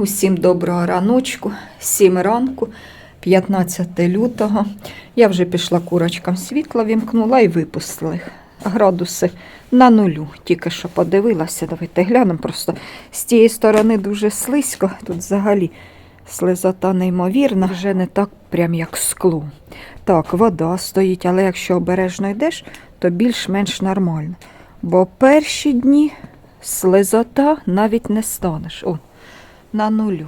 усім доброго раночку, 7 ранку, 15 лютого. Я вже пішла курочкам світло, вімкнула і випустила їх. Градуси на нулю. Тільки що подивилася, давайте глянемо. Просто з тієї сторони дуже слизько. Тут взагалі слизота неймовірна, вже не так прям як скло. Так, вода стоїть, але якщо обережно йдеш, то більш-менш нормально. Бо перші дні слизота навіть не станеш. О, на нулю.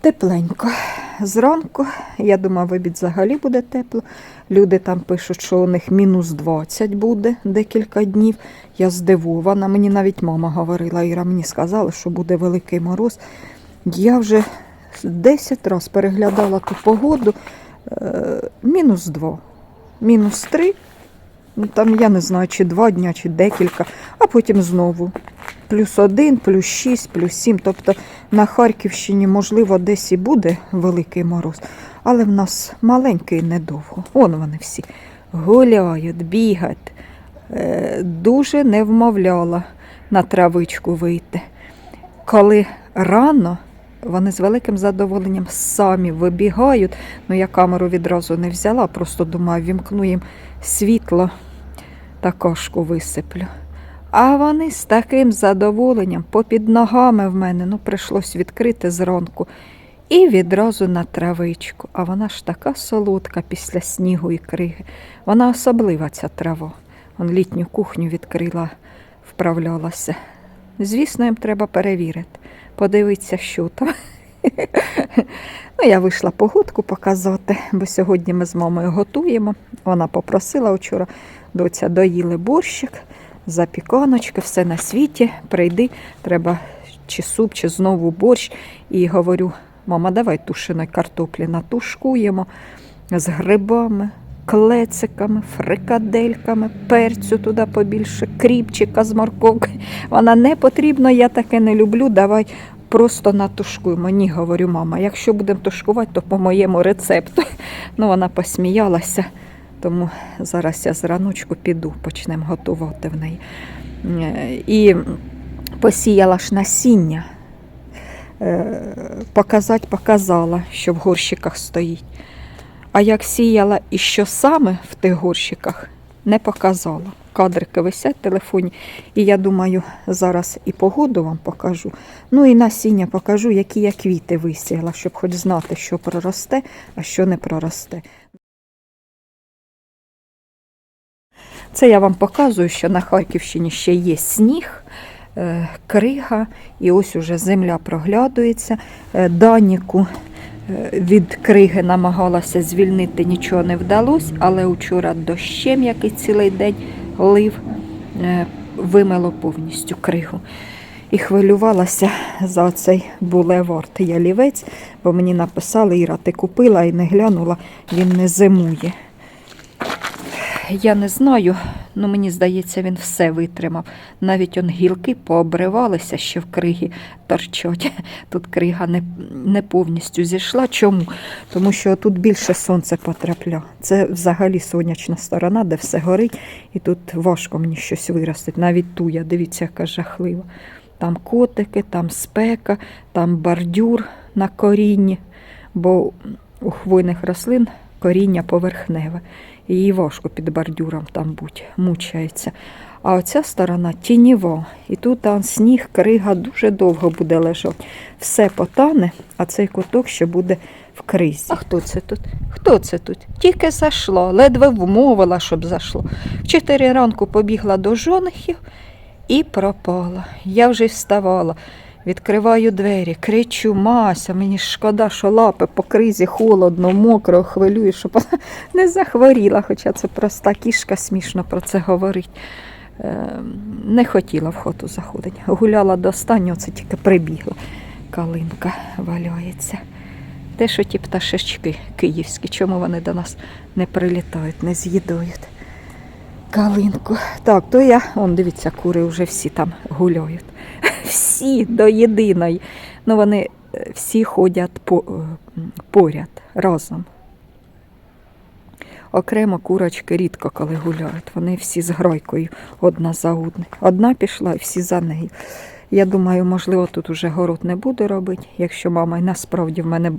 Тепленько. Зранку, я думаю, в обід взагалі буде тепло. Люди там пишуть, що у них мінус 20 буде декілька днів. Я здивована. Мені навіть мама говорила, Іра мені сказала, що буде великий мороз. Я вже 10 разів переглядала ту погоду. Е, мінус 2, мінус 3. Ну, Там я не знаю, чи два дня, чи декілька, а потім знову. Плюс один, плюс шість, плюс сім. Тобто на Харківщині, можливо, десь і буде великий мороз, але в нас маленький недовго. Вон вони всі гуляють, бігають. Е, Дуже не вмовляла на травичку вийти. Коли рано, вони з великим задоволенням самі вибігають. Ну, я камеру відразу не взяла, просто думаю, вімкну їм світло та кашку висиплю. А вони з таким задоволенням попід ногами в мене, ну, прийшлось відкрити зранку. І відразу на травичку. А вона ж така солодка після снігу і криги. Вона особлива, ця трава. Он літню кухню відкрила, вправлялася. Звісно, їм треба перевірити, подивитися, що там. Ну, я вийшла погодку показати, бо сьогодні ми з мамою готуємо. Вона попросила вчора, доця доїли борщик, запіканочки, все на світі. Прийди, треба чи суп, чи знову борщ. І говорю, мама, давай тушеної картоплі натушкуємо з грибами, клециками, фрикадельками, перцю туди побільше, кріпчика з морковкою. Вона не потрібно, я таке не люблю. Давай просто натушкуємо. Ні, говорю, мама, якщо будемо тушкувати, то по моєму рецепту. Ну, вона посміялася, тому зараз я зраночку піду, почнемо готувати в неї. Е, І посіяла ж насіння. Е, Показати показала, що в горщиках стоїть. А як сіяла і що саме в тих горщиках, не показала. Кадрики висять в телефоні. І я думаю, зараз і погоду вам покажу. Ну і насіння покажу, які я квіти висіяла, щоб хоч знати, що проросте, а що не проросте. Це я вам показую, що на Харківщині ще є сніг, е, крига, і ось уже земля проглядується. Е, Даніку е, від криги намагалася звільнити, нічого не вдалося, але вчора дощем, який цілий день лив, вимило повністю кригу. І хвилювалася за цей булевард ялівець, бо мені написали, Іра, ти купила і не глянула, він не зимує. Я не знаю, ну мені здається, він все витримав. Навіть он гілки пообривалися, що в кригі торчать. Тут крига не, не повністю зійшла. Чому? Тому що тут більше сонце потрапля. Це взагалі сонячна сторона, де все горить, і тут важко мені щось виростить. Навіть туя, дивіться, яка жахлива. Там котики, там спека, там бордюр на корінні, бо у хвойних рослин коріння поверхневе. Їй важко під бордюром там бути, мучається. А оця сторона тіньова. І тут там сніг, крига дуже довго буде лежати. Все потане, а цей куток ще буде в кризі. А хто це тут? Хто це тут? Тільки зайшло, ледве вмовила, щоб зайшло. В чотири ранку побігла до жонихів і пропала. Я вже вставала. Відкриваю двері, кричу, Мася, мені шкода, що лапи по кризі холодно, мокро, хвилюю, щоб вона не захворіла, хоча це проста кішка, смішно про це говорить. Е, не хотіла в хату заходити. Гуляла до останнього, це тільки прибігла. Калинка валяється. Те, що ті пташечки київські, чому вони до нас не прилітають, не з'їдають. Калинку. Так, то я, он дивіться, кури вже всі там гуляють. Всі до єдиної. Ну, вони е, всі ходять по, е, поряд разом. Окремо курочки рідко коли гуляють. Вони всі з гройкою одна за одне. Одна пішла і всі за нею. Я думаю, можливо, тут уже город не буду робити. Якщо мама насправді в мене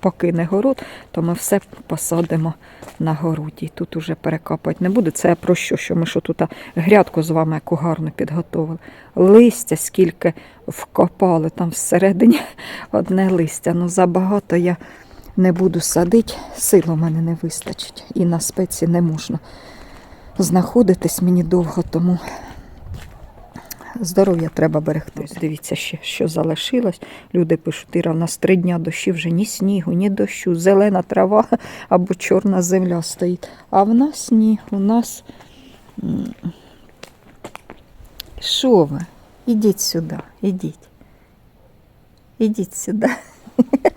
покине город, то ми все посадимо на городі. Тут уже перекопати не буде. Це я про що? Що ми що тут грядку з вами яку гарно підготовили. Листя, скільки вкопали там всередині одне листя. Ну забагато я не буду садити, сил у мене не вистачить. І на спеці не можна знаходитись мені довго, тому здоров'я треба берегти. Ось дивіться ще, що залишилось. Люди пишуть, Іра, в нас три дня дощі вже ні снігу, ні дощу, зелена трава або чорна земля стоїть. А в нас ні, у нас. Що ви? Ідіть сюди, ідіть. Ідіть сюди.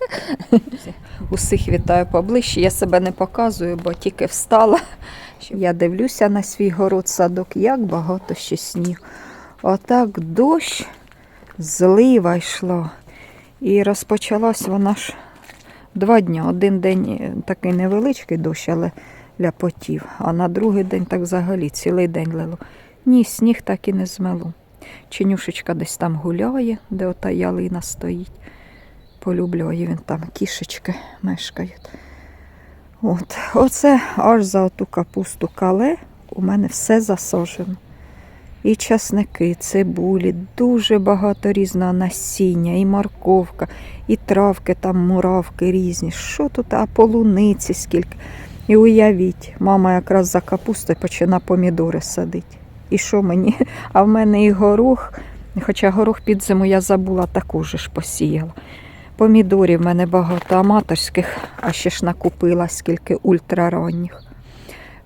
Усіх вітаю поближче. Я себе не показую, бо тільки встала. Я дивлюся на свій город садок, як багато ще снігу. Отак дощ, злива йшла. І розпочалась вона ж два дні. Один день е, такий невеличкий дощ, але ляпотів. А на другий день так взагалі цілий день лило. Ні, сніг так і не змело. Чинюшечка десь там гуляє, де ота ялина стоїть. Полюбляє він там, кішечки мешкають. От, оце аж за оту капусту кале у мене все засожено. І часники, цибулі, дуже багато різного насіння, і морковка, і травки, там муравки різні. Що тут, а полуниці скільки. І уявіть, мама якраз за капустою почина помідори садити. І що мені? А в мене і горох, хоча горох під зиму я забула, також ж посіяла. Помідорів в мене багато аматорських, а ще ж накупила скільки ультраранніх.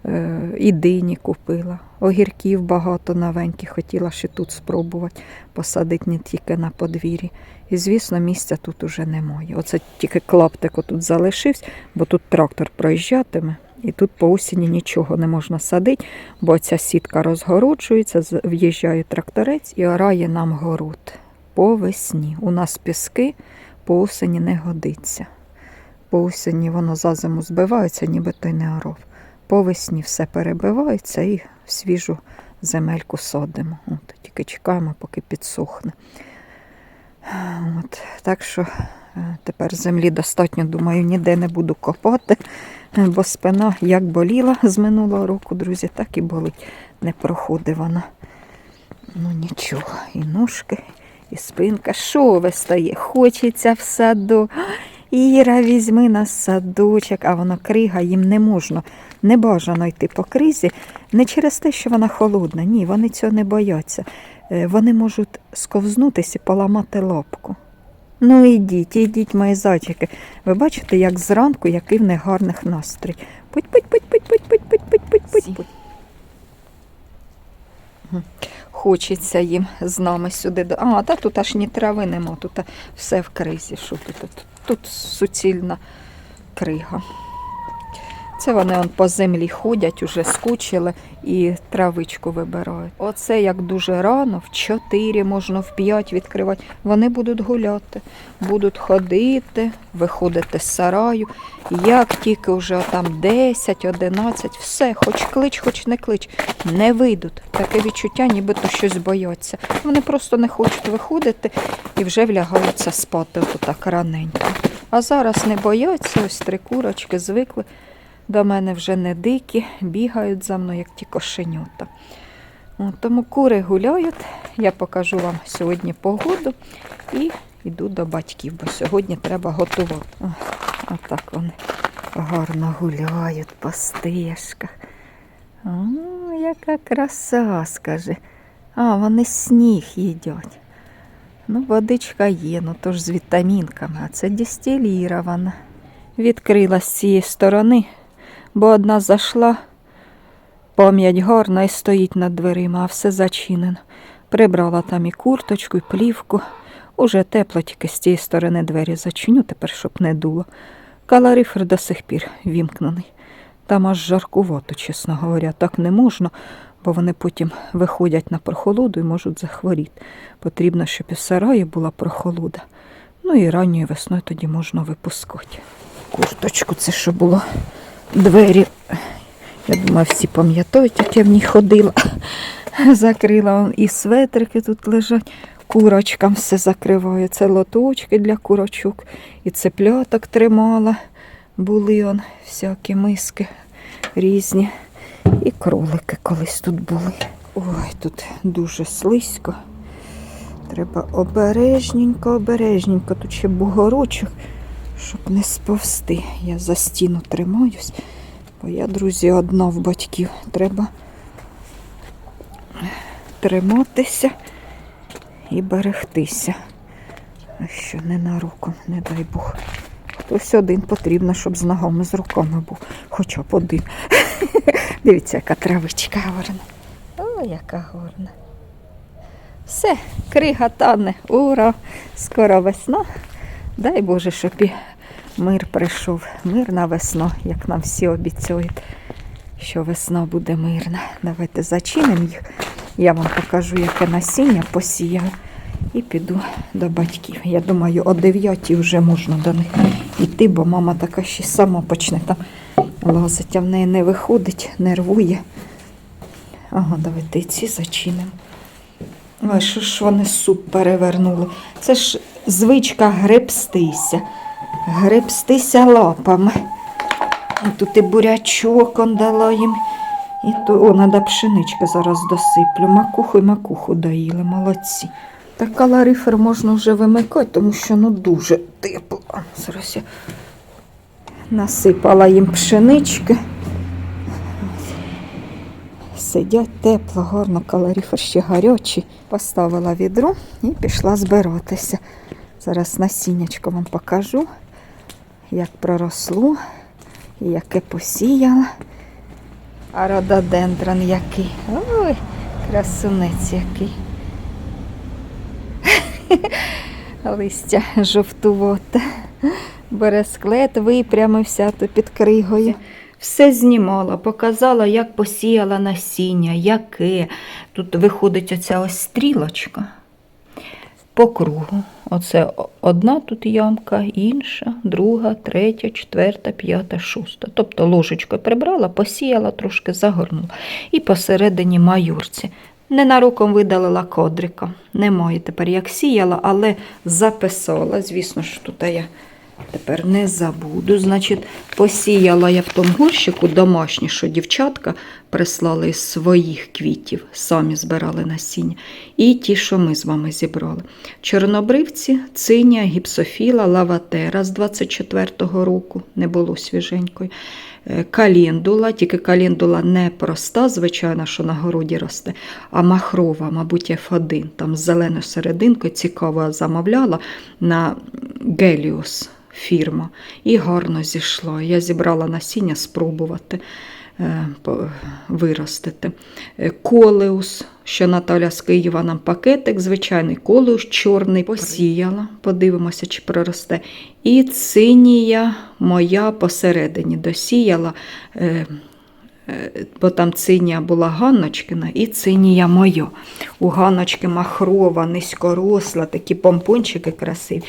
Е, І дині купила. Огірків багато новеньких, хотіла ще тут спробувати посадити не тільки на подвір'ї. І, звісно, місця тут уже немає. Оце тільки клаптик тут залишився, бо тут трактор проїжджатиме, і тут по осені нічого не можна садити, бо ця сітка розгороджується, в'їжджає тракторець і орає нам город. По весні. У нас піски по осені не годиться. По осені воно за зиму збивається, ніби той не оров. По весні все перебивається і свіжу земельку садимо. От, тільки чекаємо, поки підсохне. От, так що е, тепер землі достатньо, думаю, ніде не буду копати, бо спина як боліла з минулого року, друзі, так і болить. Не проходить вона. Ну нічого, і ножки, і спинка. Що вистає? Хочеться в саду. Іра, візьми нас садочок, а воно крига, їм не можна. Не бажано йти по кризі. Не через те, що вона холодна. Ні, вони цього не бояться. Е, Вони можуть сковзнутися і поламати лапку. Ну ідіть, ідіть, мої зайчики. Ви бачите, як зранку, який в них гарних настрій. Путь, путь, путь, путь, путь, путь, путь, путь, путь, путь, путь. Хочеться їм з нами сюди. А, та тут аж ні трави нема, тут все в кризі. Що тут? Тут, суцільна крига. Це вони он по землі ходять, уже скучили і травичку вибирають. Оце як дуже рано, в 4 можна в 5 відкривати. Вони будуть гуляти, будуть ходити, виходити з сараю. Як тільки вже там 10, 11, все, хоч клич, хоч не клич, не вийдуть. Таке відчуття, нібито щось бояться. Вони просто не хочуть виходити і вже влягаються спати отак раненько. А зараз не бояться, ось три курочки звикли. До мене вже не дикі, бігають за мною, як ті кошенята. Тому кури гуляють. Я покажу вам сьогодні погоду і йду до батьків, бо сьогодні треба готувати. Ох, Отак вони гарно гуляють по стежках. О, яка краса, скажи. А, вони сніг їдять. Ну, водичка є, ну то ж з вітамінками, а це дистилірована. Відкрила з цієї сторони, бо одна зайшла, пам'ять гарна і стоїть над дверима, а все зачинено. Прибрала там і курточку, і плівку. Уже тепло, тільки з цієї сторони двері зачиню, тепер щоб не дуло. Калорифер до сих пір вімкнений. Там аж жаркувато, чесно говоря, так не можна, бо вони потім виходять на прохолоду і можуть захворіти. Потрібно, щоб і в сараї була прохолода. Ну і ранньою весною тоді можна випускати. Курточку, це що було двері. Я думаю, всі пам'ятають, як я в ній ходила. Закрила і светрики тут лежать. курочкам все закриваю. Це лоточки для курочок. І цепляток тримала. Були он всякі миски різні. І кролики колись тут були. Ой, тут дуже слизько. Треба обережненько, обережненько. Тут ще бугорочок, щоб не сповзти. Я за стіну тримаюсь, бо я, друзі, одна в батьків. Треба триматися і берегтися. Що не на руку, не дай Бог. Хтось один потрібно, щоб з ногами, з руками був. Хоча б один. Дивіться, яка травичка гарна. О, яка гарна. Все, крига тане, ура! Скоро весна. Дай Боже, щоб і мир прийшов. Мирна весна, як нам всі обіцяють, що весна буде мирна. Давайте зачинимо їх. Я вам покажу, яке насіння посіяв. І піду до батьків. Я думаю, о 9 вже можна до них йти, бо мама така ще сама почне там лазить, а в неї не виходить, нервує. Ага, давайте ці зачинимо. Ой, що ж вони суп перевернули? Це ж звичка гребстися. Гребстися лапами. І тут і бурячок он дала їм. І то, о, треба пшенички зараз досиплю. Макуху і макуху доїли, молодці. Та калорифер можна вже вимикати, тому що ну дуже тепло. Зараз я насипала їм пшенички. Сидять тепло, гарно, калорифер ще гарячий. Поставила відро і пішла збиратися. Зараз насіннячко вам покажу, як проросло і яке посіяла. А рододендрон який. Ой, красунець який. Листя жовтувате. Бересклет випрямився то під кригою. Все знімала, показала, як посіяла насіння, яке. Тут виходить оця ось стрілочка по кругу. Оце одна тут ямка, інша, друга, третя, четверта, п'ята, шоста. Тобто ложечкою прибрала, посіяла, трошки загорнула. І посередині майорці. Ненароком видалила кодрика. Немає тепер, як сіяла, але записала. Звісно ж, тут я тепер не забуду. Значить, посіяла я в тому горщику домашні, що дівчатка прислали із своїх квітів, самі збирали насіння. І ті, що ми з вами зібрали. Чорнобривці, циня, гіпсофіла, лаватера з 24-го року, не було свіженької. Е, Календула, тільки календула не проста, звичайно, що на городі росте, а махрова, мабуть, F1, там з зеленою серединкою цікаво замовляла на Геліус фірма. І гарно зійшло. Я зібрала насіння спробувати виростити. Е, Колеус, що Наталя з Києва нам пакетик, звичайний колеус, чорний, посіяла. Подивимося, чи проросте. І цинія моя посередині досіяла. е, е, Бо там цинія була Ганночкина і цинія моя. У Ганночки махрова, низькоросла, такі помпончики красиві.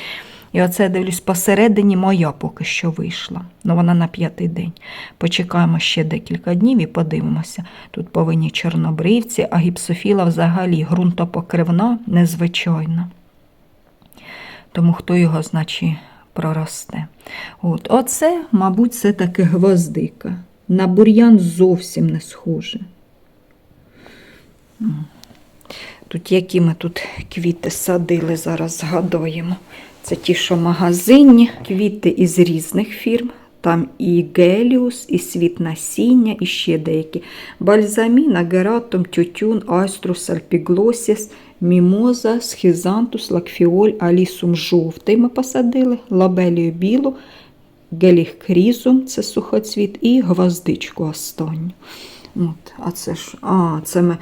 І оце дивлюсь, посередині моя поки що вийшла. Ну, вона на п'ятий день. Почекаємо ще декілька днів і подивимося. Тут повинні чорнобривці, а гіпсофіла взагалі ґрунтопокривна, незвичайна. Тому хто його, значить, проросте. От. Оце, мабуть, це таки гвоздика. На бур'ян зовсім не схоже. Тут які ми тут квіти садили, зараз згадуємо. Це ті, що магазинні, квіти із різних фірм. Там і геліус, і світ насіння, і ще деякі. Бальзаміна, гератум, тютюн, айструс, альпіглосіс, мімоза, схізантус, лакфіоль, алісум жовтий ми посадили, лабелію білу, геліхкрізум, це сухоцвіт, і гвоздичку останню. От, а це ж, а, це ми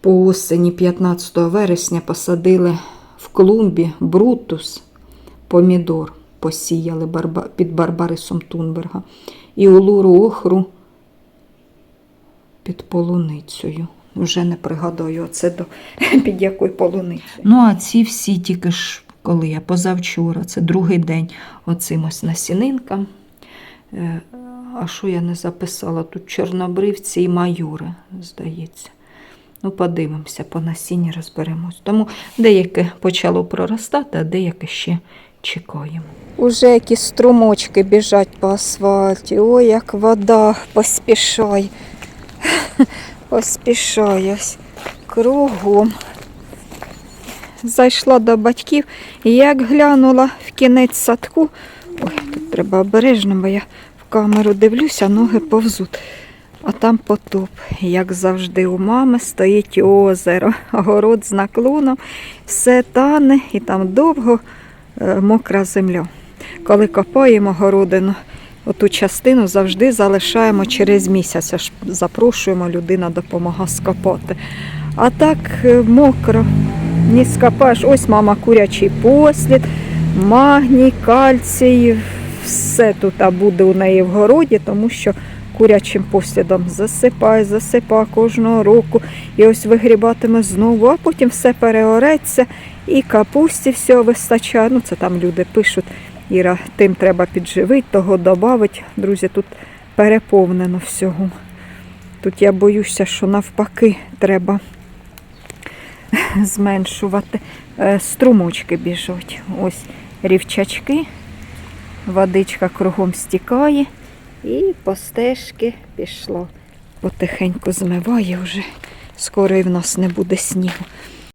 по осені 15 вересня посадили в клумбі брутус, помідор посіяли під Барбарисом Тунберга. І улуру охру під полуницею. Вже не пригадаю, це до під якою полуницею. Ну, а ці всі тільки ж, коли я позавчора, це другий день оцим ось насінинкам. Е, А що я не записала? Тут чорнобривці і майори, здається. Ну, подивимося, по насінні розберемось. Тому деяке почало проростати, а деяке ще чекаємо. Уже якісь струмочки біжать по асфальті. Ой, як вода поспішай. Ось кругом. Зайшла до батьків і як глянула в кінець садку. Ой, тут треба обережно, бо я в камеру дивлюся, ноги повзуть. А там потоп. Як завжди, у мами стоїть озеро, город з наклоном, все тане і там довго мокра земля. Коли копаємо городину, оту частину завжди залишаємо через місяць, аж запрошуємо, людина допомога скопати. А так е, мокро, не скопаєш. Ось мама курячий послід, магній, кальцій, все тут буде у неї в городі, тому що курячим послідом засипає, засипає кожного року. І ось вигрібатиме знову, а потім все переореться і капусті всього вистачає. Ну, це там люди пишуть. Іра, тим треба підживити, того додавить. Друзі, тут переповнено всього. Тут я боюся, що навпаки треба зменшувати. Е, Струмочки біжуть. Ось рівчачки, водичка кругом стікає. І по стежки пішло. Потихеньку змиває вже. Скоро і в нас не буде снігу.